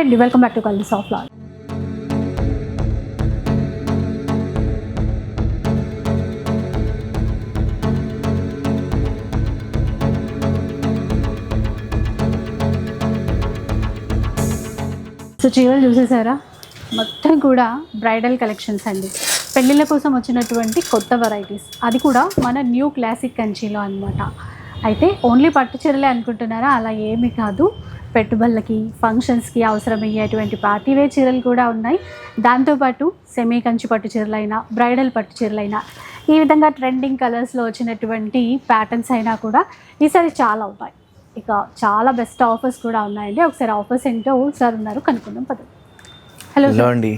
Hi అండి welcome back to కల్స్ of Lal so చీరలు చూసేసారా? మొత్తం కూడా బ్రైడల్ కలెక్షన్స్ అండి. పెళ్ళిళ్ళ కోసం వచ్చినటువంటి కొత్త వెరైటీస్ అది కూడా మన న్యూ క్లాసిక్ కంచీలో అన్నమాట. అయితే ఓన్లీ పట్టు చీరలే అనుకుంటున్నారా? అలా ఏమీ కాదు. పెట్టుబడులకి ఫంక్షన్స్కి అవసరమయ్యేటువంటి పార్టీవే చీరలు కూడా ఉన్నాయి. దాంతోపాటు సెమీ కంచి పట్టు చీరలైనా బ్రైడల్ పట్టు చీరలైనా ఈ విధంగా ట్రెండింగ్ కలర్స్లో వచ్చినటువంటి ప్యాటర్న్స్ అయినా కూడా ఈసారి చాలా ఉన్నాయి ఇక చాలా బెస్ట్ ఆఫర్స్ కూడా ఉన్నాయండి. ఒకసారి ఆఫర్స్ ఏంటో సార్ ఉన్నారు కనుక్కుందాం పద. హలో హలో అండి.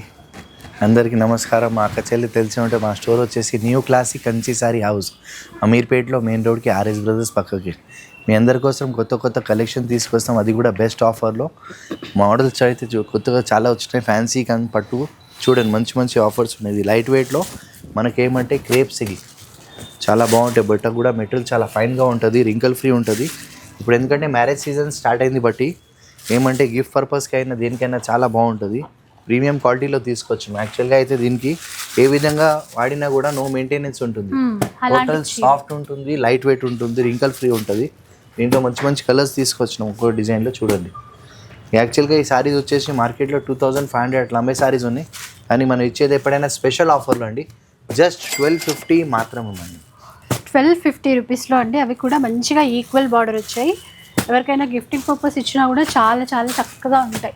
అందరికీ నమస్కారం. మా అక్క చెల్లి తెలిసి ఉంటే మా స్టోర్ వచ్చేసి new classic Kanchi saree house అమీర్పేట్లో main రోడ్కి ఆర్ఎస్ బ్రదర్స్ పక్కకి. మీ అందరి కోసం కొత్త కొత్త కలెక్షన్ తీసుకొస్తాం. అది కూడా బెస్ట్ ఆఫర్లో మోడల్స్ అయితే చూ- కొత్తగా చాలా వచ్చినాయి. ఫ్యాన్సీ కానీ పట్టు. చూడండి మంచి మంచి ఆఫర్స్ ఉన్నాయి. లైట్ వెయిట్లో మనకేమంటే క్రేప్స్ ఇవి చాలా బాగుంటాయి. బట్ట కూడా మెటీరియల్ చాలా ఫైన్గా ఉంటుంది. రింకల్ ఫ్రీ ఉంటుంది. ఇప్పుడు ఎందుకంటే మ్యారేజ్ సీజన్ స్టార్ట్ అయింది బట్టి ఏమంటే గిఫ్ట్ పర్పస్కి అయినా దేనికైనా చాలా బాగుంటుంది. ప్రీమియం క్వాలిటీలో తీసుకొచ్చాం. యాక్చువల్గా అయితే దీనికి ఏ విధంగా వాడినా కూడా నో మెయింటెనెన్స్ ఉంటుంది. టోటల్ సాఫ్ట్ ఉంటుంది లైట్ వెయిట్ ఉంటుంది రింకల్ ఫ్రీ ఉంటుంది. దీంట్లో మంచి మంచి కలర్స్ తీసుకొచ్చినాం ఒక్కో డిజైన్లో చూడండి. యాక్చువల్గా ఈ సారీస్ వచ్చేసి మార్కెట్లో టూ థౌజండ్ ఫైవ్ హండ్రెడ్ అట్లా అమ్మే సారీస్ ఉన్నాయి. కానీ మనం ఇచ్చేది ఎప్పుడైనా స్పెషల్ ఆఫర్లు అండి. జస్ట్ ట్వెల్వ్ ఫిఫ్టీ మాత్రమే అండి ట్వెల్వ్ ఫిఫ్టీ రూపీస్లో అండి. అవి కూడా మంచిగా ఈక్వల్ బార్డర్ వచ్చాయి. ఎవరికైనా గిఫ్టింగ్ పర్పస్ ఇచ్చినా కూడా చాలా చాలా చక్కగా ఉంటాయి.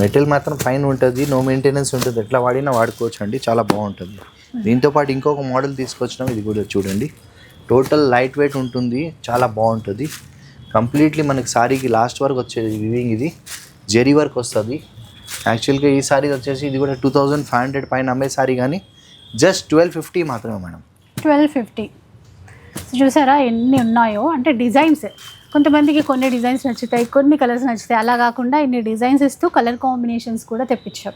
మెటీరియల్ మాత్రం ఫైన్ ఉంటుంది. నో మెయింటెనెన్స్ ఉంటుంది. ఎట్లా వాడినా వాడుకోవచ్చు అండి చాలా బాగుంటుంది. దీంతో పాటు ఇంకొక మోడల్ తీసుకొచ్చినాం. ఇది కూడా చూడండి. టోటల్ లైట్ వెయిట్ ఉంటుంది చాలా బాగుంటుంది. కంప్లీట్లీ మనకి సారీకి లాస్ట్ వరకు వచ్చేది వివింగ్ ఇది. జెరీ వర్క్ వస్తుంది. యాక్చువల్గా ఈ సారీ వచ్చేసి ఇది కూడా టూ థౌజండ్ ఫైవ్ హండ్రెడ్ పైన అమ్మే సారీ కానీ జస్ట్ ట్వెల్వ్ ఫిఫ్టీ మాత్రమే మేడం. ట్వెల్వ్ ఫిఫ్టీ చూసారా ఎన్ని ఉన్నాయో? అంటే డిజైన్స్ కొంతమందికి కొన్ని డిజైన్స్ నచ్చుతాయి కొన్ని కలర్స్ నచ్చుతాయి. అలా కాకుండా ఇన్ని డిజైన్స్ ఇస్తూ కలర్ కాంబినేషన్స్ కూడా తెప్పించాం.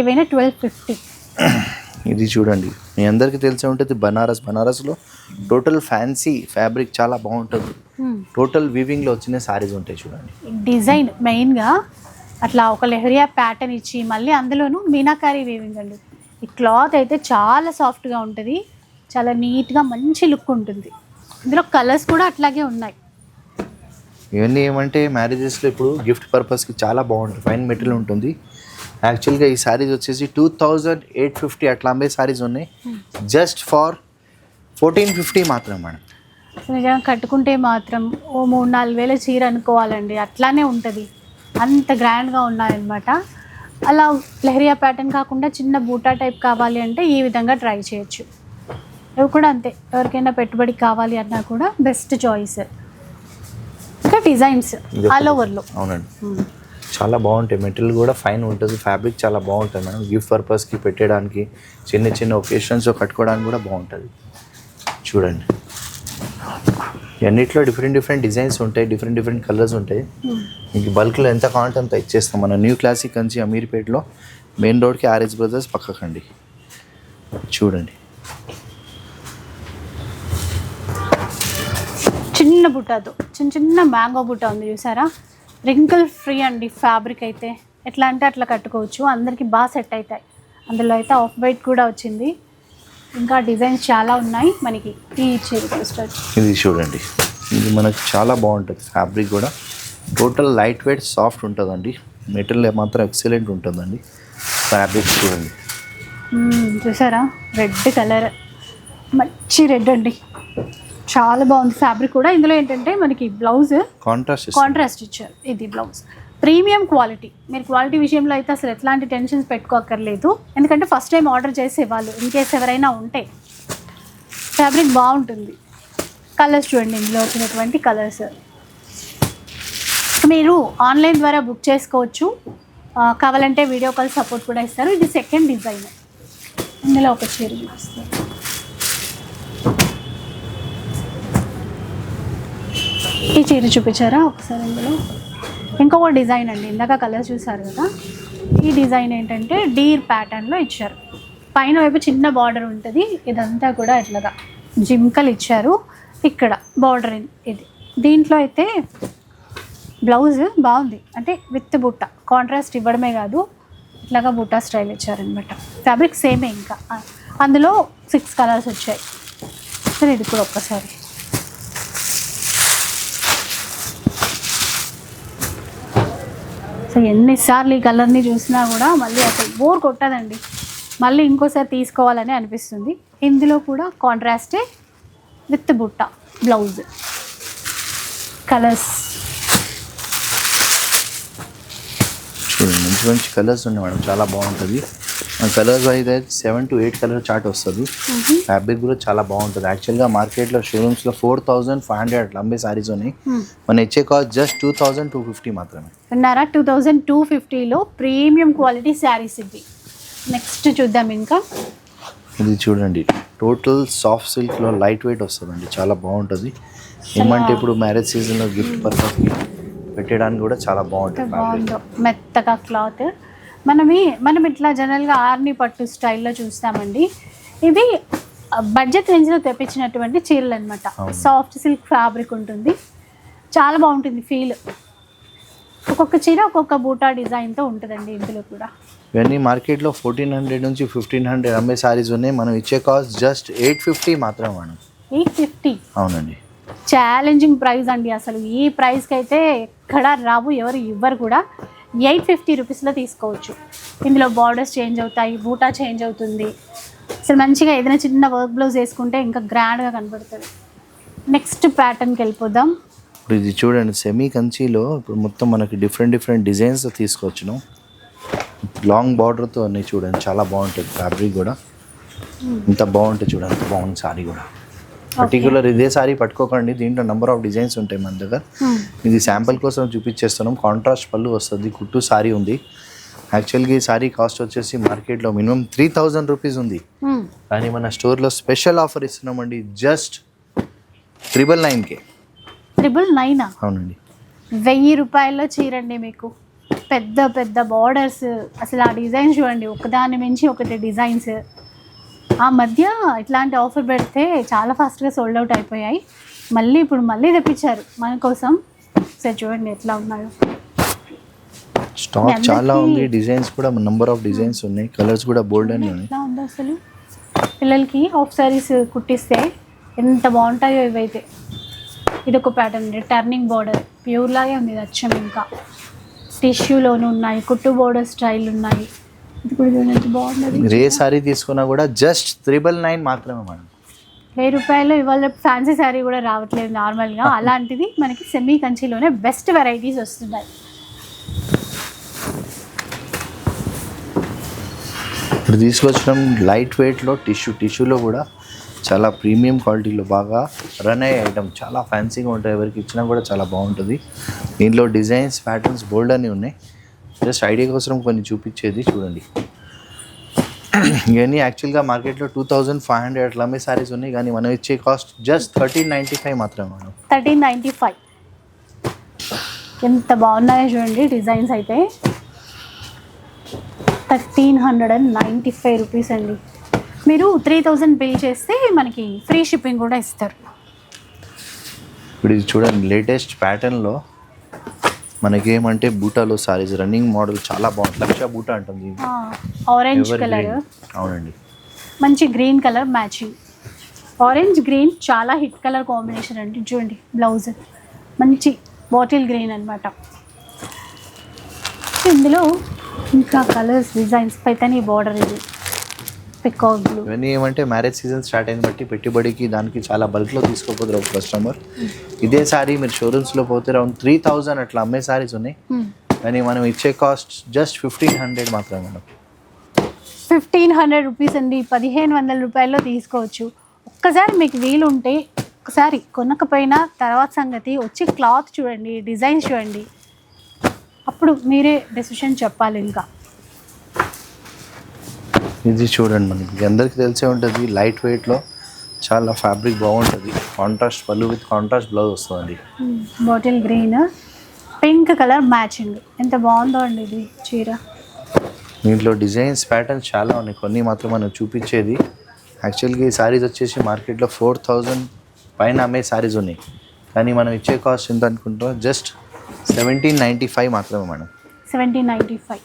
ఏవైనా ట్వెల్వ్ ఫిఫ్టీ ఇది చూడండి. మీ అందరికీ తెలిసే ఉంటుంది బనారస్. బనారస్లో టోటల్ ఫ్యాన్సీ ఫ్యాబ్రిక్ చాలా బాగుంటుంది. టోటల్ వీవింగ్లో వచ్చిన సారీస్ ఉంటాయి చూడండి. డిజైన్ మెయిన్గా అట్లా ఒక లెహరియా ప్యాటర్న్ ఇచ్చి మళ్ళీ అందులోనూ మీనాకారి వీవింగ్ అండి. ఈ క్లాత్ అయితే చాలా సాఫ్ట్గా ఉంటుంది. చాలా నీట్గా మంచి లుక్ ఉంటుంది. ఇందులో కలర్స్ కూడా అట్లాగే ఉన్నాయి. ఇవన్నీ ఏమంటే మ్యారేజెస్లో ఇప్పుడు గిఫ్ట్ పర్పస్కి చాలా బాగుంటుంది. ఫైన్ మెటీరియల్ ఉంటుంది. యాక్చువల్గా ఈ సారీస్ వచ్చేసి టూ థౌజండ్ ఎయిట్ ఫిఫ్టీ అట్లా అమ్మే సారీస్ ఉన్నాయి. జస్ట్ ఫార్ ఫోర్టీన్ ఫిఫ్టీ మాత్రం మేడం. నిజంగా కట్టుకుంటే మాత్రం ఓ మూడు నాలుగు వేల చీర అనుకోవాలండి. అట్లానే ఉంటుంది. అంత గ్రాండ్గా ఉన్నాయన్నమాట. అలా లెహరియా ప్యాటర్న్ కాకుండా చిన్న బూటా టైప్ కావాలి అంటే ఈ విధంగా ట్రై చేయొచ్చు. ఇవి కూడా అంతే. ఎవరికైనా పెట్టుబడి కావాలి అన్నా కూడా బెస్ట్ చాయిస్. ఇంకా డిజైన్స్ ఆల్ ఓవర్లో. అవునండి. చాలా బాగుంటాయి. మెటీరియల్ కూడా ఫైన్ ఉంటుంది. ఫ్యాబ్రిక్ చాలా బాగుంటుంది మేడం. గిఫ్ట్ పర్పస్కి పెట్టడానికి చిన్న చిన్న ఒకేషన్స్ కట్టుకోవడానికి కూడా బాగుంటుంది. చూడండి. అన్నిట్లో డిఫరెంట్ డిఫరెంట్ డిజైన్స్ ఉంటాయి. డిఫరెంట్ డిఫరెంట్ కలర్స్ ఉంటాయి. మీకు బల్క్లో ఎంత కావాలంటే అంత ఇచ్చేస్తాం. మన న్యూ క్లాసిక్ కంచి అమీర్పేటలో మెయిన్ రోడ్కి ఆర్ఎస్ బ్రదర్స్ పక్కకండి. చూడండి. చిన్న బుట్టతో చిన్న చిన్న మ్యాంగో బుట్ట ఉంది చూసారా? రింకిల్ ఫ్రీ అండి ఫ్యాబ్రిక్ అయితే. ఎట్లా అంటే అట్లా కట్టుకోవచ్చు. అందరికీ బాగా సెట్ అవుతాయి అందులో అయితే ఆఫ్ వైట్ కూడా వచ్చింది. ఇంకా డిజైన్స్ చాలా ఉన్నాయి మనకి. ఈ చీర ఇది చూడండి. ఇది మనకు చాలా బాగుంటుంది ఫ్యాబ్రిక్ కూడా. టోటల్ లైట్ వెయిట్ సాఫ్ట్ ఉంటుందండి. మెటీరియల్ మాత్రం ఎక్సలెంట్ ఉంటుందండి. ఫ్యాబ్రిక్ చూడండి. చూసారా? రెడ్ కలర్ మంచి రెడ్ అండి. చాలా బాగుంది ఫ్యాబ్రిక్ కూడా. ఇందులో ఏంటంటే మనకి బ్లౌజ్ కాంట్రాస్ట్ కాంట్రాస్ట్ ఇచ్చారు. ఇది బ్లౌజ్. ప్రీమియం క్వాలిటీ మీరు క్వాలిటీ విషయంలో అయితే అసలు ఎట్లాంటి టెన్షన్స్ పెట్టుకోక్కర్లేదు. ఎందుకంటే ఫస్ట్ టైం ఆర్డర్ చేసేవాళ్ళు. ఇన్ కేస్ ఎవరైనా ఉంటే ఫ్యాబ్రిక్ బాగుంటుంది. కలర్స్ చూడండి. ఇందులో వచ్చినటువంటి కలర్స్ మీరు ఆన్లైన్ ద్వారా బుక్ చేసుకోవచ్చు. కావాలంటే వీడియో కాల్ సపోర్ట్ కూడా ఇస్తారు. ఇది సెకండ్ డిజైన్ ఇందులో ఒక చీర చూపిస్తారు ఈ చీర చూపించారా ఒకసారి ఇందులో? ఇంకొక డిజైన్ అండి ఇందాక కలర్ చూసారు కదా. ఈ డిజైన్ ఏంటంటే డీర్ ప్యాటర్న్లో ఇచ్చారు. పైన వైపు చిన్న బార్డర్ ఉంటుంది ఇదంతా కూడా ఇట్లాగా జిమ్కలు ఇచ్చారు. ఇక్కడ బార్డర్ ఇది. దీంట్లో అయితే బ్లౌజ్ బాగుంది అంటే విత్ బుట్ట. కాంట్రాస్ట్ ఇవ్వడమే కాదు ఇట్లాగా బుట్ట స్టైల్ ఇచ్చారనమాట. ఫ్యాబ్రిక్ సేమే ఇంకా. అందులో సిక్స్ కలర్స్ వచ్చాయి. సరే ఇది కూడా ఒక్కసారి. సో ఎన్నిసార్లు ఈ కలర్ని చూసినా కూడా మళ్ళీ అసలు బోర్ కొట్టదండి. మళ్ళీ ఇంకోసారి తీసుకోవాలని అనిపిస్తుంది. ఇందులో కూడా కాంట్రాస్టే విత్ బుట్ట బ్లౌజ్ కలర్స్ మంచి మంచి కలర్స్ ఉన్నాయి మేడం. చాలా బాగుంటుంది. కలర్స్ అయితే seven to eight colour chart వస్తుంది. ఫ్యాబ్రిక్ కూడా చాలా బాగుంటుంది. యాక్చువల్గా మార్కెట్లో షోరూమ్స్లో ఫోర్ థౌజండ్ ఫైవ్ హండ్రెడ్ అట్లా అమ్మే సారీస్ ఉన్నాయి మన ఇచ్చే cost just two thousand two fifty మాత్రమే. విన్నారా? టూ థౌజండ్ టూ ఫిఫ్టీలో ప్రీమియం క్వాలిటీ శారీస్ ఇవి. నెక్స్ట్ చూద్దాం ఇంకా. ఇది చూడండి. టోటల్ సాఫ్ట్ సిల్క్లో లైట్ వెయిట్ వస్తుందండి. చాలా బాగుంటుంది. ఏమంటే ఇప్పుడు మ్యారేజ్ సీజన్లో గిఫ్ట్ పర్పస్కి పెట్టడానికి కూడా చాలా బాగుంటుంది మెత్తగా క్లాత్ మనమి మనం ఇట్లా జనరల్గా ఆర్ని పట్టు స్టైల్లో చూస్తామండి. ఇవి బడ్జెట్ రేంజ్లో తెప్పించినటువంటి చీరలు అనమాట. సాఫ్ట్ సిల్క్ ఫ్యాబ్రిక్ ఉంటుంది. చాలా బాగుంటుంది ఫీల్. ఒక్కొక్క చీర ఒక్కొక్క బూటా డిజైన్తో ఉంటుందండి ఇందులో కూడా. ఇవన్నీ మార్కెట్లో ఫోర్టీన్ హండ్రెడ్ నుంచి ఫిఫ్టీన్ హండ్రెడ్ అమ్మే సారీస్ ఉన్నాయి. మనం ఇచ్చే కాస్ట్ జస్ట్ ఎయిట్ ఫిఫ్టీ మాత్రమే మేడం. Eight fifty? అవునండి. ఛాలెంజింగ్ ప్రైస్ అండి అసలు. ఈ ప్రైస్కి అయితే ఎక్కడ రావు ఎవరు ఇవ్వరు కూడా. ఎయిట్ ఫిఫ్టీ రూపీస్లో తీసుకోవచ్చు. ఇందులో బార్డర్స్ చేంజ్ అవుతాయి బూటా చేంజ్ అవుతుంది. అసలు మంచిగా ఏదైనా చిన్న వర్క్ బ్లౌజ్ వేసుకుంటే ఇంకా గ్రాండ్గా కనబడుతుంది. నెక్స్ట్ ప్యాటర్న్కి వెళ్ళిపోదాం. ఇప్పుడు ఇది చూడండి సెమీ కంచిలో ఇప్పుడు మొత్తం మనకి డిఫరెంట్ డిఫరెంట్ డిజైన్స్ తీసుకోవచ్చును లాంగ్ బార్డర్తో అన్నీ చూడండి చాలా బాగుంటుంది ఫ్యాబ్రిక్ కూడా. ఇంత బాగుంటుంది చూడండి బాగుంది సారీ కూడా. పర్టికులర్ ఇదే సారీ పట్టుకోకండి. దీంట్లో నెంబర్ ఆఫ్ డిజైన్స్ ఉంటాయి మన దగ్గర. ఇది శాంపుల్ కోసం చూపించేస్తున్నాం. కాంట్రాస్ట్ పళ్ళు వస్తుంది. కుట్టు సారీ ఉంది. యాక్చువల్గా ఈ సారీ కాస్ట్ వచ్చేసి మార్కెట్లో మినిమం త్రీ థౌజండ్ రూపీస్ ఉంది. Hmm. కానీ మన స్టోర్లో స్పెషల్ ఆఫర్ ఇస్తున్నామండి. జస్ట్ త్రిబుల్ నైన్కే ట్రిపుల్ నైనా అవునండి. వెయ్యి రూపాయల్లో చీరండి మీకు. పెద్ద పెద్ద బార్డర్స్ అసలు ఆ డిజైన్ చూడండి. ఒకదాని మించి ఒకటి డిజైన్స్ ఆ మధ్య ఇట్లాంటి ఆఫర్ పెడితే చాలా ఫాస్ట్గా సోల్డ్ అవుట్ అయిపోయాయి. మళ్ళీ ఇప్పుడు మళ్ళీ తెప్పించారు మన కోసం. సరే చూడండి ఎట్లా ఉన్నాయో. స్టాక్ చాలా ఉంది డిజైన్స్ కూడా నెంబర్ ఆఫ్ డిజైన్స్ ఉన్నాయి కలర్స్ కూడా బోల్డ్ అని ఉన్నాయి. ఉందో అసలు. పిల్లలకి హాఫ్ సారీస్ కుట్టిస్తే ఎంత బాగుంటాయో ఇవైతే. ఇది ఒక ప్యాటర్న్ టర్నింగ్ బార్డర్ ప్యూర్ లాగే ఉంది ఇది అచ్చం ఇంకా. టిష్యూలోను ఉన్నాయి కుట్టు బోర్డర్ స్టైల్ ఉన్నాయి. ఏ సారీ తీసుకున్నా కూడా జస్ట్ త్రిబుల్ నైన్ మాత్రమే మేడం. వెయ్యి రూపాయలు ఇవాళ ఫ్యాన్సీ శారీ కూడా రావట్లేదు నార్మల్గా అలాంటిది మనకి సెమీ కంచిలోనే బెస్ట్ వెరైటీస్ వస్తున్నాయి. ఇప్పుడు తీసుకొచ్చడం లైట్ వెయిట్లో టిష్యూ టిష్యూలో కూడా చాలా ప్రీమియం క్వాలిటీలో బాగా రన్ అయ్యే ఐటమ్ చాలా ఫ్యాన్సీగా ఉంటాయి. ఎవరికి ఇచ్చినా కూడా చాలా బాగుంటుంది. దీంట్లో డిజైన్స్ ప్యాటర్న్స్ బోల్డ్ అని ఉన్నాయి. జస్ట్ ఐడియా కోసం కొన్ని చూపించేది చూడండి. ఇవన్నీ యాక్చువల్గా మార్కెట్లో టూ థౌజండ్ ఫైవ్ హండ్రెడ్ అట్లా అమ్మే సారీస్ ఉన్నాయి. కానీ మనం ఇచ్చే cost just thirteen ninety five మాత్రమే మేడం. Thirteen ninety five. ఎంత బాగున్నాయో చూడండి డిజైన్స్ అయితే. Thirteen hundred and ninety five rupees అండి. మీరు త్రీ థౌజండ్ బిల్ చేస్తే మనకి ఫ్రీ షిప్పింగ్ కూడా ఇస్తారు. ఇప్పుడు ఇది చూడండి లేటెస్ట్ ప్యాటర్న్లో మనకేమంటే బూటాలో సారీస్ రన్నింగ్ మోడల్ చాలా బాగుంటుంది లక్ష బూటా అంటుంది. Orange colour. అవునండి. మంచి green colour matching orange green చాలా హిట్ కలర్ కాంబినేషన్ అండి. చూడండి బ్లౌజ్ మంచి బాటిల్ గ్రీన్ అనమాట ఇందులో ఇంకా కలర్స్ డిజైన్స్ పైతని బార్డర్ ఇది. పికాక్ బ్లూ ఇవన్నీ ఏమంటే మ్యారేజ్ సీజన్ స్టార్ట్ అయిన బట్టి పెట్టుబడికి దానికి చాలా బల్క్లో తీసుకోపోతారు ఒక కస్టమర్ ఇదే సారీ మీరు షోరూమ్స్లో పోతే రౌండ్ త్రీ థౌజండ్ అట్లా అమ్మే సారీస్ ఉన్నాయి. కానీ మనం ఇచ్చే కాస్ట్ జస్ట్ ఫిఫ్టీన్ హండ్రెడ్ మాత్రమే మేడం. ఫిఫ్టీన్ హండ్రెడ్ రూపీస్ అండి పదిహేను వందల రూపాయల్లో తీసుకోవచ్చు. ఒక్కసారి మీకు వీలు ఉంటే ఒకసారి కొనకపోయినా తర్వాత సంగతి వచ్చి క్లాత్ చూడండి డిజైన్ చూడండి. అప్పుడు మీరే డెసిషన్ చెప్పాలి ఇంకా. ఇది చూడండి మనకి అందరికీ తెలిసే ఉంటుంది లైట్ వెయిట్లో చాలా ఫ్యాబ్రిక్ బాగుంటుంది. కాంట్రాస్ట్ పళ్ళు విత్ కాంట్రాస్ట్ బ్లౌజ్ వస్తుందండి. Bottle green pink colour matching ఎంత బాగుందో అండి ఇది చీర. దీంట్లో డిజైన్స్ ప్యాటర్న్స్ చాలా ఉన్నాయి. కొన్ని మాత్రం మనం చూపించేది. యాక్చువల్గా ఈ సారీస్ వచ్చేసి మార్కెట్లో ఫోర్ థౌజండ్ పైన అమ్మే సారీస్ ఉన్నాయి. కానీ మనం ఇచ్చే కాస్ట్ ఎంత అనుకుంటాం జస్ట్ సెవెంటీన్ నైంటీ ఫైవ్ మాత్రమే madam. Seventeen ninety five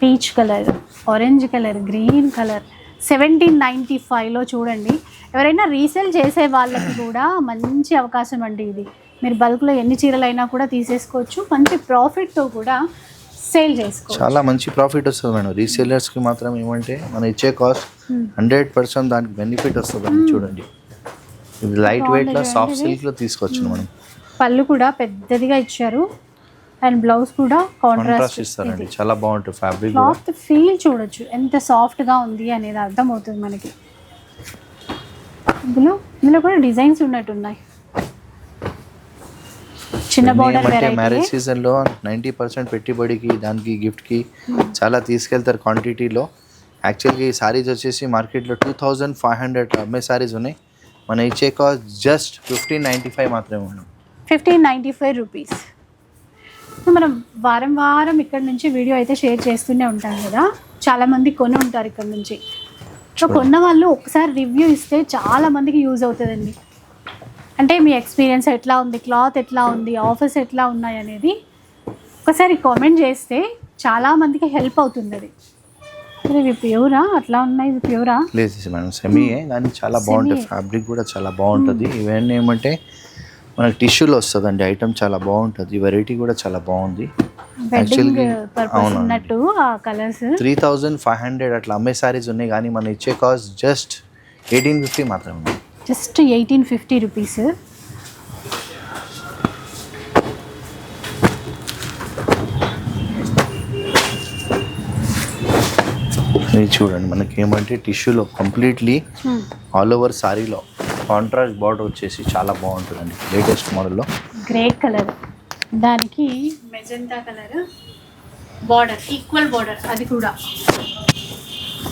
peach colour orange colour green colour. Seventeen ninety ఫైవ్లో చూడండి. ఎవరైనా రీసేల్ చేసే వాళ్ళకి కూడా మంచి అవకాశం అండి ఇది. మీరు బల్క్లో ఎన్ని చీరలైనా కూడా తీసేసుకోవచ్చు. మంచి ప్రాఫిట్తో కూడా సేల్ చేసుకోవచ్చు. చాలా మంచి ప్రాఫిట్ వస్తుంది మేడం. రీసేలర్స్కి మాత్రం ఏమంటే మనం ఇచ్చే కాస్ట్ Hmm. హండ్రెడ్ పర్సెంట్ దానికి బెనిఫిట్ వస్తుంది చూడండి. ఇది లైట్ వెయిట్లో సాఫ్ట్ సిల్క్లో తీసుకోవచ్చు మనం. పళ్ళు కూడా పెద్దదిగా ఇచ్చారు. అండ్ బ్లౌజ్ కూడా కాంట్రాస్ట్ ఇస్తారండి. చాలా బాగుంటుంది ఫ్యాబ్రిక్ క్లాత్ ఫీల్ చూడొచ్చు. ఎంత సాఫ్ట్గా ఉంది అనేది అర్థమవుతుంది మనకి. ఇందులో ఇందులో కూడా డిజైన్స్ ఉన్నట్టున్నాయి. చిన్న బార్డర్ మ్యారేజ్ వెరైటీ సీజన్లో నైంటీ పర్సెంట్ పెట్టుబడికి దానికి గిఫ్ట్కి చాలా తీసుకెళ్తారు క్వాంటిటీలో యాక్చువల్గా ఈ సారీస్ వచ్చేసి మార్కెట్లో టూ థౌజండ్ ఫైవ్ హండ్రెడ్ అమ్మే సారీస్ ఉన్నాయి. మన ఇచ్చే cost just fifteen ninety five మాత్రమే madam. Fifteen ninety five rupees మనం వారం వారం ఇక్కడ నుంచి వీడియో అయితే షేర్ చేస్తూనే ఉంటాం కదా. చాలామంది కొని ఉంటారు ఇక్కడ నుంచి. సో కొన్న వాళ్ళు ఒకసారి రివ్యూ ఇస్తే చాలా మందికి యూజ్ అవుతుందండి. అంటే మీ ఎక్స్పీరియన్స్ ఎట్లా ఉంది? క్లాత్ ఎట్లా ఉంది? ఆఫర్స్ ఎట్లా ఉన్నాయి అనేది ఒకసారి కామెంట్ చేస్తే చాలా మందికి హెల్ప్ అవుతుంది అది ఇవి ప్యూరా? అట్లా ఉన్నాయి? ఇవి ప్యూరా? లేదు మేడం. సెమీయే కానీ చాలా బాగుంటుంది. ఫ్యాబ్రిక్ కూడా చాలా బాగుంటుంది. ఇవన్నీ ఏమంటే మనకి టిష్యూలో వస్తుందండి ఐటమ్ చాలా బాగుంటుంది వెరైటీ కూడా చాలా బాగుంది. త్రీ థౌజండ్ ఫైవ్ హండ్రెడ్ అట్లా అమ్మే సారీస్ ఉన్నాయి కానీ మనం ఇచ్చే కాస్ట్ జస్ట్ ఎయిటీన్ ఫిఫ్టీ మాత్రమే. జస్ట్ ఎయిటీన్ ఫిఫ్టీ రూపీస్ ఇది చూడండి మనకి ఏమంటే టిష్యూలో కంప్లీట్లీ ఆల్ ఓవర్ సారీలో కాంట్రాస్ట్ బార్డర్ వచ్చేసి చాలా బాగుంటుందండి లేటెస్ట్ మోడల్లో గ్రే కలర్ దానికి magenta colour border equal border అది కూడా.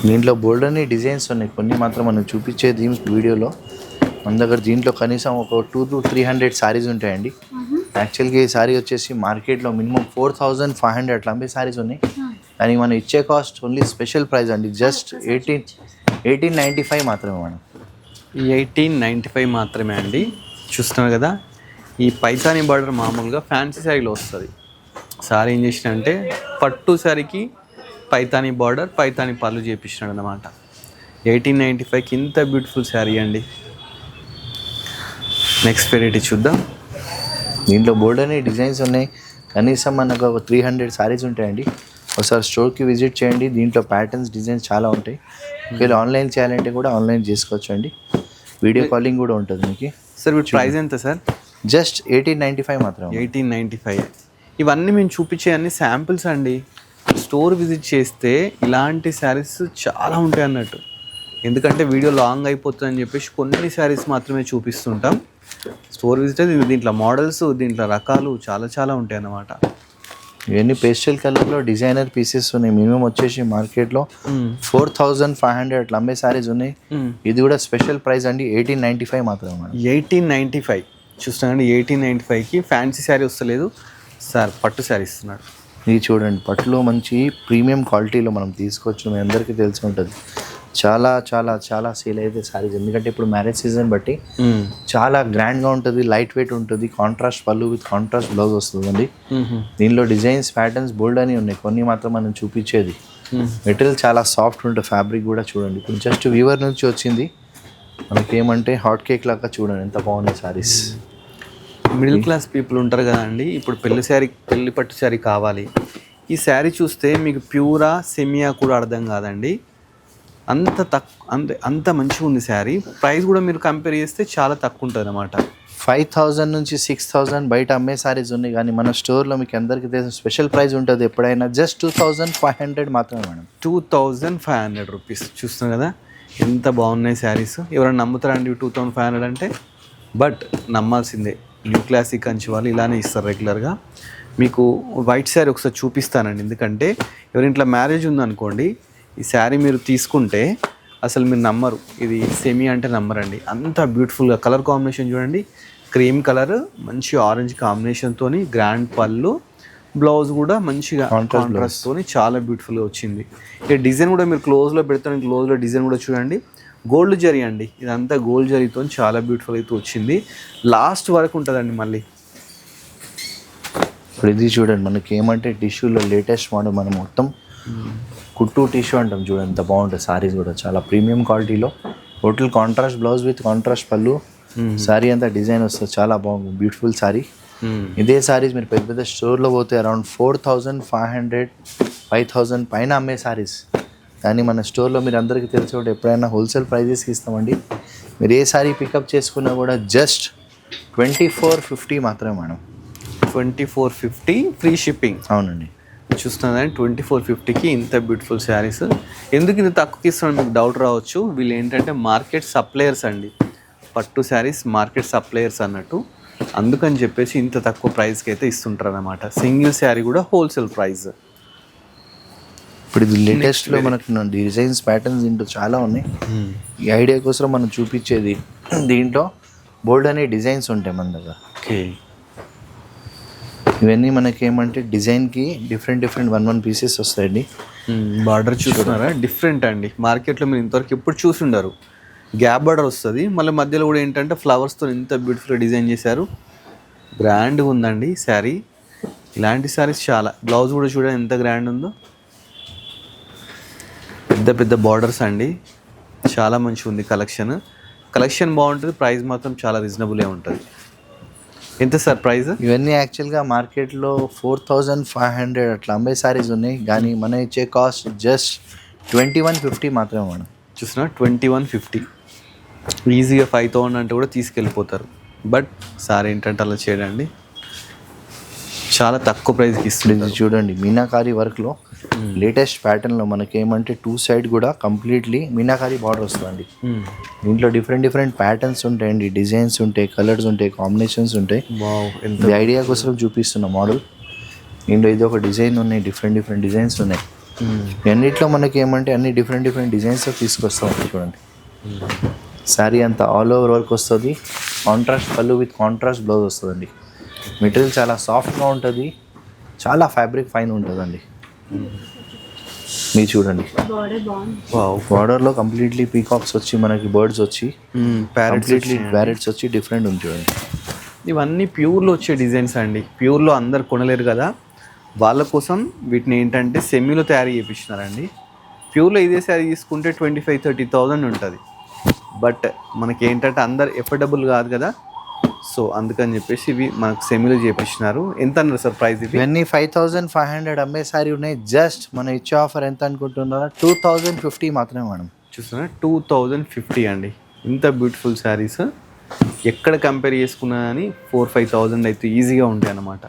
దీంట్లో బోల్డ్ అని డిజైన్స్ ఉన్నాయి. కొన్ని మాత్రం మనం చూపించేది వీడియోలో. మన దగ్గర దీంట్లో కనీసం ఒక two to three hundred sarees ఉంటాయండి. యాక్చువల్గా ఈ సారీ వచ్చేసి మార్కెట్లో minimum four thousand five hundred అట్లా అమ్మే సారీస్ ఉన్నాయి. కానీ మనం ఇచ్చే కాస్ట్ ఓన్లీ స్పెషల్ ప్రైస్ అండి. Just eighteen eighteen ninety five మాత్రమే మేడం. ఎయిటీన్ నైంటీ ఫైవ్ మాత్రమే అండి. చూస్తున్నారు కదా ఈ పైతాని బార్డర్ మామూలుగా ఫ్యాన్సీ శారీలో వస్తుంది. సారీ ఏం చేసినంటే పట్టు శారీకి పైతాని బార్డర్ పైతాని పళ్ళు చేపించినాడు అనమాట ఎయిటీన్ నైంటీ ఫైవ్కి ఇంత బ్యూటిఫుల్ శారీ అండి. నెక్స్ట్ వెరైటీ చూద్దాం. దీంట్లో బోల్డ్ అనే డిజైన్స్ ఉన్నాయి. కనీసం మనకు ఒక త్రీ హండ్రెడ్ శారీస్ ఉంటాయండి. ఒకసారి స్టోర్కి విజిట్ చేయండి. దీంట్లో ప్యాటర్న్స్ డిజైన్స్ చాలా ఉంటాయి. ఒకవేళ ఆన్లైన్ చేయాలంటే కూడా ఆన్లైన్ చేసుకోవచ్చు అండి వీడియో కాలింగ్ కూడా ఉంటుంది మీకు. సార్ వీటి ప్రైస్ ఎంత sir? Just eighteen ninety five మాత్రం ఎయిటీన్ నైంటీ ఫైవ్. ఇవన్నీ మేము చూపించే అన్ని శాంపిల్స్ అండి. స్టోర్ విజిట్ చేస్తే ఇలాంటి శారీస్ చాలా ఉంటాయి అన్నట్టు. ఎందుకంటే వీడియో లాంగ్ అయిపోతుందని చెప్పేసి కొన్ని శారీస్ మాత్రమే చూపిస్తుంటాం. స్టోర్ విజిట్ అయితే దీంట్లో మోడల్స్ దీంట్లో రకాలు చాలా చాలా ఉంటాయి అన్నమాట ఇవన్నీ పేస్టల్ కలర్లో డిజైనర్ పీసెస్ ఉన్నాయి. మినిమం వచ్చేసి మార్కెట్లో ఫోర్ థౌజండ్ ఫైవ్ హండ్రెడ్ అట్లా అమ్మే సారీస్ ఉన్నాయి. ఇది కూడా స్పెషల్ ప్రైస్ అండి. ఎయిటీన్ నైంటీ ఫైవ్ మాత్రమే ఎయిటీన్ నైంటీ ఫైవ్ చూస్తున్నాండి ఎయిటీన్ నైంటీ ఫైవ్కి ఫ్యాన్సీ శారీ వస్తలేదు. సార్ పట్టు శారీ ఇస్తున్నాడు. ఇది చూడండి పట్టులో మంచి ప్రీమియం క్వాలిటీలో మనం తీసుకోవచ్చు మీ అందరికీ తెలిసి ఉంటుంది. చాలా చాలా చాలా సేల్ అయితే సారీస్ ఎందుకంటే ఇప్పుడు మ్యారేజ్ సీజన్ బట్టి చాలా గ్రాండ్గా ఉంటుంది లైట్ వెయిట్ ఉంటుంది కాంట్రాస్ట్ పళ్ళు విత్ కాంట్రాస్ట్ బ్లౌజ్ వస్తుందండి. దీనిలో డిజైన్స్ ప్యాటర్న్స్ బోల్డ్ అని ఉన్నాయి. కొన్ని మాత్రం మనం చూపించేది. మెటీరియల్ చాలా సాఫ్ట్ ఉంటుంది ఫ్యాబ్రిక్ కూడా చూడండి. ఇప్పుడు జస్ట్ వీవర్ నుంచి వచ్చింది. మనకి ఏమంటే హాట్ కేక్ లాగా చూడండి ఎంత బాగున్నాయి సారీస్ మిడిల్ క్లాస్ పీపుల్ ఉంటారు కదండి. ఇప్పుడు పెళ్ళి శారీ పెళ్ళి పట్టు శారీ కావాలి. ఈ శారీ చూస్తే మీకు ప్యూరా సెమియా కూడా అర్థం కాదండి. అంత తక్కువ అంత అంత మంచిగా ఉంది శారీ. ప్రైస్ కూడా మీరు కంపేర్ చేస్తే చాలా తక్కువ ఉంటుంది అనమాట ఫైవ్ థౌజండ్ నుంచి సిక్స్ థౌజండ్ బయట అమ్మే సారీస్ ఉన్నాయి. కానీ మన స్టోర్లో మీకు అందరికీ తెలిసిన స్పెషల్ ప్రైస్ ఉంటుంది ఎప్పుడైనా. Just two thousand five hundred మాత్రమే madam. Two thousand five hundred rupees. చూస్తున్నాం కదా? ఎంత బాగున్నాయి శారీస్. ఎవరైనా నమ్ముతారండి టూ థౌజండ్ ఫైవ్ హండ్రెడ్ అంటే? బట్ నమ్మాల్సిందే. న్యూ క్లాసిక్ కంచి వాళ్ళు ఇలానే ఇస్తారు రెగ్యులర్గా. మీకు వైట్ శారీ ఒకసారి చూపిస్తానండి. ఎందుకంటే ఎవరింట్లో మ్యారేజ్ ఉందనుకోండి ఈ శారీ మీరు తీసుకుంటే అసలు మీరు నమ్మరు. ఇది సెమీ అంటే నమ్మరండి. అంత బ్యూటిఫుల్గా కలర్ కాంబినేషన్ చూడండి. క్రీమ్ కలర్ మంచి ఆరెంజ్ కాంబినేషన్తోని గ్రాండ్ పళ్ళు బ్లౌజ్ కూడా మంచిగా Contrast కాంట్రాస్ట్ తోని చాలా బ్యూటిఫుల్గా వచ్చింది. ఈ డిజైన్ కూడా మీరు క్లోజ్లో పెడతాను క్లోజ్లో డిజైన్ కూడా చూడండి. గోల్డ్ జరీ అండి. ఇదంతా గోల్డ్ జరీతో చాలా బ్యూటిఫుల్ అయితే వచ్చింది. లాస్ట్ వరకు ఉంటుందండి మళ్ళీ. ఇప్పుడు ఇది చూడండి మనకి ఏమంటే టిష్యూలో లేటెస్ట్ మోడల్ మనం మొత్తం కుట్టు టిష్యూ అంటాం చూడండి ఎంత బాగుంటుంది సారీస్ కూడా. చాలా ప్రీమియం క్వాలిటీలో total contrast blouse with contrast పళ్ళు. సారీ అంతా డిజైన్ వస్తుంది. చాలా బాగుంది. బ్యూటిఫుల్ సారీ ఇదే సారీస్ మీరు పెద్ద పెద్ద స్టోర్లో పోతే around four thousand five hundred five thousand పైన అమ్మే సారీస్ కానీ మన స్టోర్లో మీరు అందరికీ తెలిసి ఒకటి ఎప్పుడైనా హోల్సేల్ ప్రైజెస్కి ఇస్తామండి. మీరు ఏ సారీ పికప్ చేసుకున్నా కూడా జస్ట్ ట్వంటీ ఫోర్ ఫిఫ్టీ మాత్రమే madam. Twenty four fifty free shipping అవునండి. చూస్తున్నారని ట్వంటీ ఫోర్ ఫిఫ్టీకి ఇంత బ్యూటిఫుల్ శారీస్ ఎందుకు ఇంత తక్కువకి ఇస్తున్నాను మీకు డౌట్ రావచ్చు? వీళ్ళు ఏంటంటే మార్కెట్ సప్లయర్స్ అండి. పట్టు శారీస్ మార్కెట్ సప్లయర్స్ అన్నట్టు. అందుకని చెప్పేసి ఇంత తక్కువ ప్రైస్కి అయితే ఇస్తుంటారు అనమాట సింగిల్ శారీ కూడా హోల్సేల్ ప్రైస్ ఇప్పుడు ఇది లేటెస్ట్లో మనకు డిజైన్స్ ప్యాటర్న్స్ దీంట్లో చాలా ఉన్నాయి. ఈ ఐడియా కోసం మనం చూపించేది దీంట్లో బోల్డ్ అనే డిజైన్స్ ఉంటాయి మన దగ్గర. ఓకే ఇవన్నీ మనకి ఏమంటే డిజైన్కి different different one one pieces వస్తాయండి. బార్డర్ చూస్తున్నారా? డిఫరెంట్ అండి. మార్కెట్లో మీరు ఇంతవరకు ఎప్పుడు చూసి ఉండరు గ్యాప్ బార్డర్ వస్తుంది. మళ్ళీ మధ్యలో కూడా ఏంటంటే ఫ్లవర్స్తో ఎంత బ్యూటిఫుల్గా డిజైన్ చేశారు. గ్రాండ్గా ఉందండి శారీ. ఇలాంటి శారీస్ చాలా. బ్లౌజ్ కూడా చూడండి ఎంత గ్రాండ్ ఉందో. పెద్ద పెద్ద బార్డర్స్ అండి. చాలా మంచిగా ఉంది కలెక్షన్. కలెక్షన్ బాగుంటుంది. ప్రైస్ మాత్రం చాలా రీజనబులే ఉంటుంది. ఎంత సార్ ప్రైస్? ఇవన్నీ యాక్చువల్గా మార్కెట్లో ఫోర్ థౌజండ్ ఫైవ్ హండ్రెడ్ అట్లా అమ్మే సారీస్ ఉన్నాయి. కానీ మన ఇచ్చే cost just twenty one fifty మాత్రమే మేడం. చూసిన ట్వంటీ వన్ ఫిఫ్టీ ఈజీగా ఫైవ్ థౌసండ్ అంటే కూడా తీసుకెళ్ళిపోతారు. బట్ సార్ ఏంటంటే అలా చేయడండి? చాలా తక్కువ ప్రైస్కి ఇస్తుంది చూడండి మీనాకారి వర్క్లో లేటెస్ట్ ప్యాటర్న్లో మనకి ఏమంటే టూ సైడ్ కూడా కంప్లీట్లీ మీనాకారి బార్డర్ వస్తుందండి. దీంట్లో డిఫరెంట్ డిఫరెంట్ ప్యాటర్న్స్ ఉంటాయండి. డిజైన్స్ ఉంటాయి కలర్స్ ఉంటాయి కాంబినేషన్స్ ఉంటాయి. ఇది ఐడియా కోసం చూపిస్తున్న మోడల్ దీంట్లో ఇది ఒక డిజైన్ ఉన్నాయి డిఫరెంట్ డిఫరెంట్ డిజైన్స్ ఉన్నాయి. అన్నిట్లో మనకి ఏమంటే అన్ని డిఫరెంట్ డిఫరెంట్ డిజైన్స్ తీసుకొస్తాం చూడండి. శారీ అంతా ఆల్ ఓవర్ వర్క్ వస్తుంది. Contrast pallu with contrast blouse వస్తుందండి. మెటీరియల్ చాలా సాఫ్ట్గా ఉంటుంది. చాలా ఫ్యాబ్రిక్ ఫైన్ ఉంటుందండి. మీరు చూడండి. వావ్ బార్డర్లో కంప్లీట్లీ పీకాక్స్ వచ్చి మనకి బర్డ్స్ వచ్చి ప్యారెట్స్ కంప్లీట్లీ ప్యారెట్స్ వచ్చి. డిఫరెంట్ ఉంది చూడండి. ఇవన్నీ ప్యూర్లో వచ్చే డిజైన్స్ అండి. ప్యూర్లో అందరు కొనలేరు కదా. వాళ్ళ కోసం వీటిని ఏంటంటే సెమీలో తయారు చేయించినారండి ప్యూర్లో ఇదే శారీ తీసుకుంటే ట్వంటీ ఫైవ్ థర్టీ థౌజండ్ ఉంటుంది. బట్ మనకి ఏంటంటే అందరు ఎఫర్డబుల్ కాదు కదా. సో అందుకని చెప్పేసి ఇవి మనకు సెమీలో చేయించినారు ఎంత అన్నారు సార్ ప్రైస్ ఇవి? ఇవన్నీ ఫైవ్ థౌజండ్ ఫైవ్ హండ్రెడ్ అమ్మే సారీ ఉన్నాయి. జస్ట్ మనం ఇచ్చే ఆఫర్ ఎంత అనుకుంటున్నారా? టూ థౌజండ్ ఫిఫ్టీ మాత్రమే మేడం. చూస్తున్నా టూ థౌజండ్ ఫిఫ్టీ అండి. ఇంత బ్యూటిఫుల్ శారీస్ ఎక్కడ కంపేర్ చేసుకున్నా కానీ ఫోర్ ఫైవ్ థౌజండ్ అయితే ఈజీగా ఉంటాయి అన్నమాట.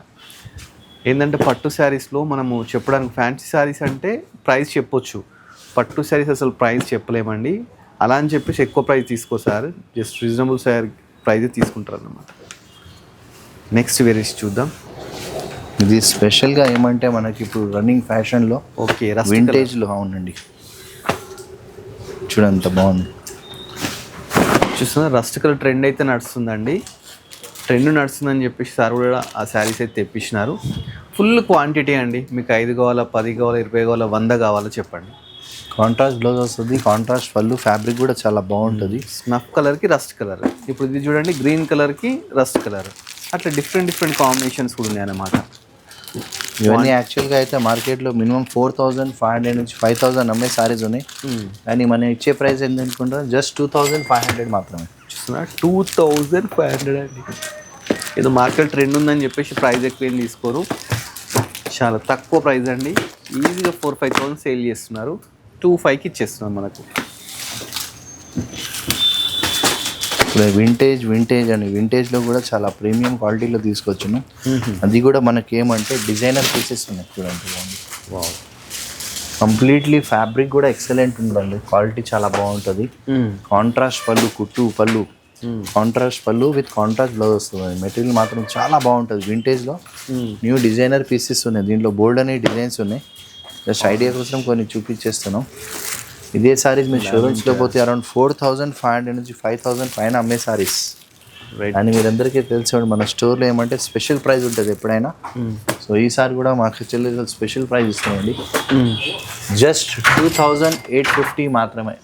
ఏంటంటే పట్టు శారీస్లో మనము చెప్పడానికి ఫ్యాన్సీ శారీస్ అంటే ప్రైస్ చెప్పొచ్చు. పట్టు శారీస్ అసలు ప్రైస్ చెప్పలేమండి. అలా అని చెప్పేసి ఎక్కువ ప్రైస్ తీసుకో sir. Just reasonable sir price తీసుకుంటారు అన్నమాట నెక్స్ట్ వెరీస్ చూద్దాం. ఇది స్పెషల్గా ఏమంటే మనకి ఇప్పుడు రన్నింగ్ ఫ్యాషన్లో ఓకే వింటేజ్లో అవునండి. చూడండి ఎంత బాగుంది. చూస్తున్నా రస్ట్ కలర్ ట్రెండ్ అయితే నడుస్తుందండి. ట్రెండ్ నడుస్తుందని చెప్పేసి సార్ కూడా ఆ శారీస్ అయితే తెప్పించినారు. ఫుల్ క్వాంటిటీ అండి. మీకు ఐదు కావాలా పది కావాలా ఇరవై కావాలా వంద కావాలా చెప్పండి. కాంట్రాస్ట్ బ్లౌజ్ వస్తుంది. కాంట్రాస్ట్ పళ్ళు ఫ్యాబ్రిక్ కూడా చాలా బాగుంటుంది. స్నఫ్ కలర్కి రస్ట్ కలర్ ఇప్పుడు ఇది చూడండి గ్రీన్ కలర్కి రస్ట్ కలర్ అట్లా డిఫరెంట్ డిఫరెంట్ కాంబినేషన్స్ కూడా ఉన్నాయి అన్నమాట. ఇవన్నీ యాక్చువల్గా అయితే మార్కెట్లో minimum four thousand five hundred నుంచి ఫైవ్ థౌజండ్ అమ్మే సారీస్ ఉన్నాయి. కానీ మనం ఇచ్చే ప్రైస్ ఎంత అనుకుంటాం just two thousand five hundred మాత్రమే. చూస్తున్నా? టూ థౌజండ్ ఫైవ్ హండ్రెడ్ అండి. ఏదో మార్కెట్ ట్రెండ్ ఉందని చెప్పేసి ప్రైస్ ఎక్కువ ఏం తీసుకోరు. చాలా తక్కువ ప్రైస్ అండి. ఈజీగా ఫోర్ ఫైవ్ థౌసండ్ సేల్ చేస్తున్నారు. టూ ఫైవ్కి ఇచ్చేస్తున్నారు మనకు. వింటేజ్ వింటేజ్ అని. వింటేజ్లో కూడా చాలా ప్రీమియం క్వాలిటీలో తీసుకొచ్చాను అది కూడా మనకి ఏమంటే డిజైనర్ పీసెస్ ఉన్నాయి చూడండి కంప్లీట్లీ ఫ్యాబ్రిక్ కూడా ఎక్సలెంట్ ఉందండి. క్వాలిటీ చాలా బాగుంటుంది. కాంట్రాస్ట్ పళ్ళు కుట్టు pallu. Contrast pallu with contrast blouse వస్తుంది. మెటీరియల్ మాత్రం చాలా బాగుంటుంది. వింటేజ్లో న్యూ డిజైనర్ పీసెస్ ఉన్నాయి. దీంట్లో బోల్డ్ అనే డిజైన్స్ ఉన్నాయి. జస్ట్ ఐడియా కోసం కొన్ని చూపించేస్తున్నాం. ఇదే సారీస్ మీరు షోరూమ్స్లో పోతే around four thousand five hundred నుంచి ఫైవ్ థౌజండ్ పైన అమ్మే సారీస్ రైట్ కానీ మీరందరికీ తెలిసి మన స్టోర్లో ఏమంటే స్పెషల్ ప్రైస్ ఉంటుంది ఎప్పుడైనా. సో ఈసారి కూడా మాకు చెల్లి స్పెషల్ ప్రైస్ ఇస్తున్నామండి. Just two thousand eight fifty మాత్రమే.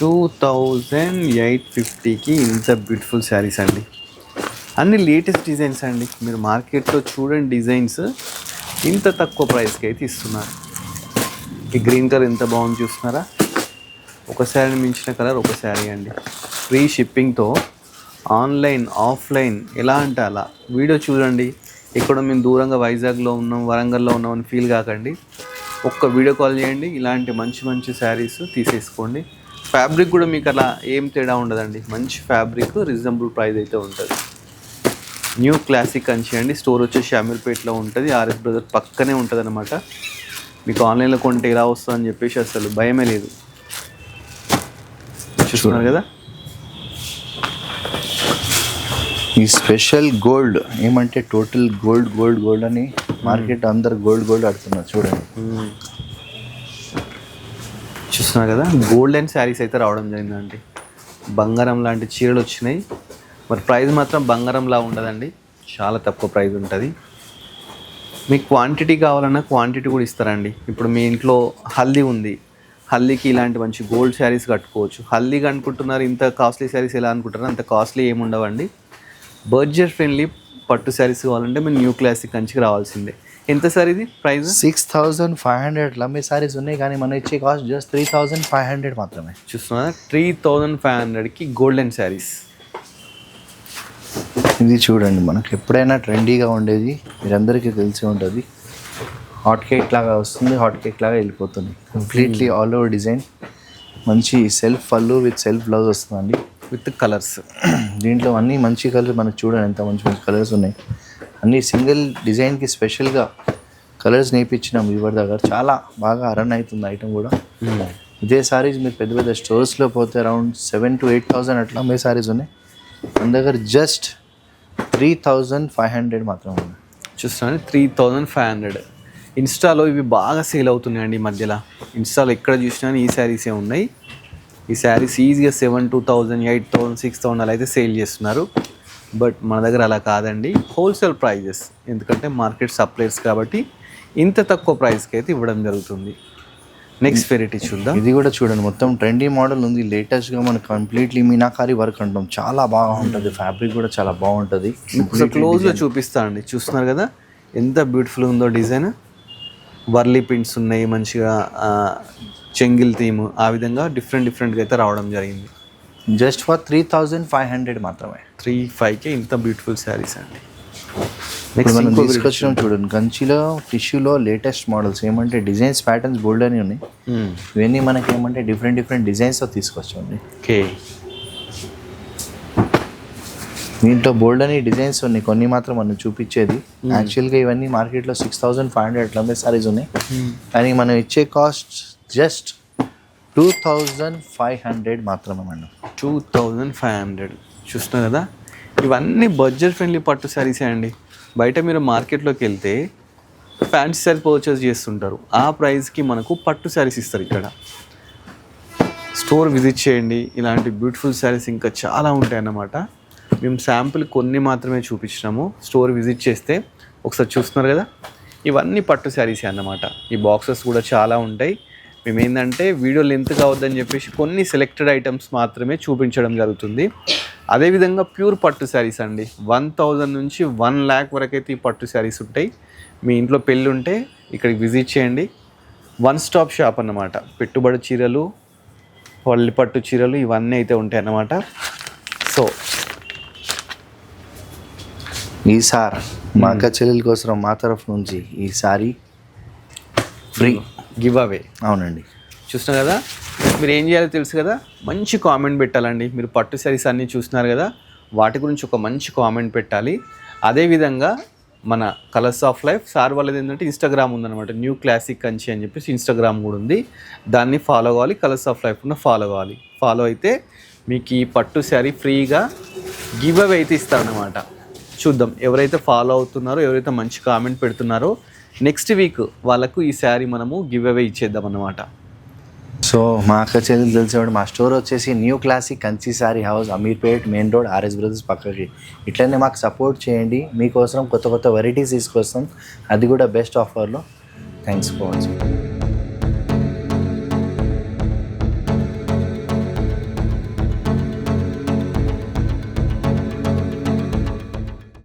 టూ థౌజండ్ ఎయిట్ ఫిఫ్టీకి ఇంత బ్యూటిఫుల్ శారీస్ అండి. అన్ని లేటెస్ట్ డిజైన్స్ అండి. మీరు మార్కెట్లో చూడండి డిజైన్స్ ఇంత తక్కువ ప్రైస్కి అయితే ఇస్తున్నారు. ఈ గ్రీన్ కలర్ ఎంత బాగుంది చూస్తున్నారా? ఒక శారీని మించిన కలర్ ఒక శారీ అండి. ఫ్రీ షిప్పింగ్తో ఆన్లైన్ ఆఫ్లైన్ ఎలా అంటే అలా. వీడియో చూడండి. ఎక్కడో మేము దూరంగా వైజాగ్లో ఉన్నాం వరంగల్లో ఉన్నాం అని ఫీల్ కాకండి. ఒక్క వీడియో కాల్ చేయండి. ఇలాంటి మంచి మంచి శారీస్ తీసేసుకోండి. ఫ్యాబ్రిక్ కూడా మీకు అలా ఏం తేడా ఉండదండి. మంచి ఫ్యాబ్రిక్ రీజనబుల్ ప్రైస్ అయితే ఉంటుంది. న్యూ క్లాసిక్ అని అండి స్టోర్ వచ్చేసి అమీర్పేట్లో ఉంటుంది. ఆర్ఎస్ బ్రదర్ పక్కనే ఉంటుంది అనమాట మీకు ఆన్లైన్లో కొంటే ఎలా వస్తుందని చెప్పేసి అసలు భయమే లేదు. చూస్తున్నారు కదా? ఈ స్పెషల్ గోల్డ్ ఏమంటే టోటల్ గోల్డ్ గోల్డ్ గోల్డ్ అని మార్కెట్ అందరు గోల్డ్ గోల్డ్ ఆడుతున్నారు చూడండి. చూస్తున్నారు కదా? గోల్డెన్ శారీస్ అయితే రావడం జరిగిందండి. బంగారం లాంటి చీరలు వచ్చినాయి. మరి ప్రైస్ మాత్రం బంగారంలా ఉండదండి. చాలా తక్కువ ప్రైస్ ఉంటుంది. మీకు క్వాంటిటీ కావాలన్నా క్వాంటిటీ కూడా ఇస్తారండి. ఇప్పుడు మీ ఇంట్లో హల్దీ ఉంది. హల్దీకి ఇలాంటి మంచి గోల్డ్ శారీస్ కట్టుకోవచ్చు. హల్దీగా అనుకుంటున్నారు ఇంత కాస్ట్లీ శారీస్ ఎలా అనుకుంటున్నారు? అంత కాస్ట్లీ ఏమి ఉండవండి. బడ్జెట్ ఫ్రెండ్లీ పట్టు శారీస్ కావాలంటే మీరు న్యూ క్లాసిక్ కంచికి రావాల్సిందే. ఎంత సార్ ఇది price six thousand five hundred లమ్మే saris ఉన్నాయి కానీ మనం ఇచ్చే cost just three thousand five hundred మాత్రమే. చూస్తున్నారా? త్రీ థౌజండ్ ఫైవ్ హండ్రెడ్కి గోల్డెన్ శారీస్ ఇది చూడండి మనకు ఎప్పుడైనా ట్రెండీగా ఉండేది మీరందరికీ తెలిసి ఉంటుంది. హాట్ కేక్ లాగా వస్తుంది హాట్ కేక్ లాగా వెళ్ళిపోతుంది. కంప్లీట్లీ ఆల్ ఓవర్ డిజైన్ మంచి self pallu with self blouse వస్తుందండి. విత్ కలర్స్ దీంట్లో అన్ని మంచి కలర్ మనకు చూడండి ఎంత మంచి మంచి కలర్స్ ఉన్నాయి. అన్ని సింగిల్ డిజైన్కి స్పెషల్గా కలర్స్ నేర్పించినాం ఇవరి దగ్గర చాలా బాగా రన్ అవుతుంది ఐటమ్ కూడా. ఇదే సారీస్ మీరు పెద్ద పెద్ద స్టోర్స్లో పోతే around seven to eight thousand అట్లా అమ్మే సారీస్ ఉన్నాయి. మన దగ్గర just three thousand five hundred మాత్రం ఉన్నాయి చూస్తున్నాను త్రీ థౌజండ్ ఫైవ్ హండ్రెడ్. ఇన్స్టాలో ఇవి బాగా సేల్ అవుతున్నాయండి ఈ మధ్యలో. ఇన్స్టాలో ఎక్కడ చూసినా ఈ శారీసే ఉన్నాయి. ఈ శారీస్ ఈజీగా seven two thousand eight thousand six thousand అలా అయితే సేల్ చేస్తున్నారు. బట్ మన దగ్గర అలా కాదండి. హోల్సేల్ ప్రైజెస్ ఎందుకంటే మార్కెట్ సప్లైర్స్ కాబట్టి ఇంత తక్కువ ప్రైస్కి అయితే ఇవ్వడం జరుగుతుంది. నెక్స్ట్ వెరైటీ చూద్దాం. ఇది కూడా చూడండి మొత్తం ట్రెండీ మోడల్ ఉంది. లేటెస్ట్గా మనకు కంప్లీట్లీ మీనాకారి వర్క్ అంటాం. చాలా బాగా ఉంటుంది. ఫ్యాబ్రిక్ కూడా చాలా బాగుంటుంది. ఒకసారి క్లోజ్లో చూపిస్తానండి చూస్తున్నారు కదా? ఎంత బ్యూటిఫుల్ ఉందో డిజైన్ వర్లీ ప్రింట్స్ ఉన్నాయి మంచిగా చెంగిల్ థీమ్. ఆ విధంగా డిఫరెంట్ డిఫరెంట్గా అయితే రావడం జరిగింది. Just for three thousand five hundred మాత్రమే. త్రీ ఫైవ్కే ఇంత బ్యూటిఫుల్ శారీస్ అండి. నెక్స్ట్ మనం తీసుకొచ్చినాం చూడండి. కంచిలో టిష్యూలో లేటెస్ట్ మోడల్స్ ఏమంటే డిజైన్స్ ప్యాటర్న్స్ బోల్డ్ అని ఉన్నాయి. ఇవన్నీ మనకి ఏమంటే డిఫరెంట్ డిఫరెంట్ డిజైన్స్తో తీసుకొచ్చండి ఓకే. దీంట్లో బోల్డ్ అని డిజైన్స్ ఉన్నాయి. కొన్ని మాత్రం మనం చూపించేది. యాక్చువల్గా ఇవన్నీ మార్కెట్లో సిక్స్ థౌసండ్ ఫైవ్ హండ్రెడ్ అట్లా సారీస్ ఉన్నాయి. కానీ మనం ఇచ్చే cost just two thousand five hundred మాత్రమే madam. Two thousand five hundred చూస్తున్నారు కదా? ఇవన్నీ బడ్జెట్ ఫ్రెండ్లీ పట్టు శారీసే అండి? బయట మీరు మార్కెట్లోకి వెళ్తే ఫ్యాన్సీ శారీ పర్చేస్ చేస్తుంటారు. ఆ ప్రైస్కి మనకు పట్టు శారీస్ ఇస్తారు ఇక్కడ. స్టోర్ విజిట్ చేయండి. ఇలాంటి బ్యూటిఫుల్ శారీస్ ఇంకా చాలా ఉంటాయి అన్నమాట. మేము శాంపుల్ కొన్ని మాత్రమే చూపించినాము. స్టోర్ విజిట్ చేస్తే ఒకసారి చూస్తున్నారు కదా? ఇవన్నీ పట్టు శారీసే అన్నమాట. ఈ బాక్సెస్ కూడా చాలా ఉంటాయి. మేము ఏంటంటే వీడియో లెంత్ కావద్దని చెప్పేసి కొన్ని సెలెక్టెడ్ ఐటమ్స్ మాత్రమే చూపించడం జరుగుతుంది. అదేవిధంగా ప్యూర్ పట్టు శారీస్ అండి. వన్ థౌజండ్ నుంచి వన్ ల్యాక్ వరకు అయితే ఈ పట్టు శారీస్ ఉంటాయి. మీ ఇంట్లో పెళ్ళి ఉంటే ఇక్కడికి విజిట్ చేయండి. వన్ స్టాప్ షాప్ అన్నమాట. పెట్టుబడి చీరలు పల్లి పట్టు చీరలు ఇవన్నీ అయితే ఉంటాయి అన్నమాట. సో ఈసారి మా అక్క చెల్లెల కోసం మా తరఫు నుంచి ఈ సారీ ఫ్రీ. Give away. అవునండి. చూస్తున్నారు కదా? మీరు ఏం చేయాలో తెలుసు కదా? మంచి కామెంట్ పెట్టాలండి. మీరు పట్టు శారీస్ అన్నీ చూస్తున్నారు కదా? వాటి గురించి ఒక మంచి కామెంట్ పెట్టాలి. అదేవిధంగా మన కలర్స్ ఆఫ్ లైఫ్ సార్ వాళ్ళది ఏంటంటే ఇన్స్టాగ్రామ్ ఉందన్నమాట. న్యూ క్లాసిక్ కంచి అని చెప్పేసి ఇన్స్టాగ్రామ్ కూడా ఉంది. దాన్ని ఫాలో కావాలి కలర్స్ ఆఫ్ లైఫ్ ఉన్న ఫాలో కావాలి ఫాలో అయితే మీకు ఈ పట్టు శారీ ఫ్రీగా గివ్ అవే అయితే ఇస్తారన్నమాట. చూద్దాం ఎవరైతే ఫాలో అవుతున్నారో ఎవరైతే మంచి కామెంట్ పెడుతున్నారో నెక్స్ట్ వీక్ వాళ్ళకు ఈ శారీ మనము గివ్ అవే ఇచ్చేద్దాం అన్నమాట సో మా అక్క చెల్లెలు తెలిసేవాడు. మా స్టోర్ వచ్చేసి new classic Kanchi sari house Ameerpet main road RS brothers పక్కకి. ఇట్లనే మాకు సపోర్ట్ చేయండి. మీకోసం కొత్త కొత్త వెరైటీస్ తీసుకొస్తాం. అది కూడా బెస్ట్ ఆఫర్లో థ్యాంక్స్ ఫర్ వాచింగ్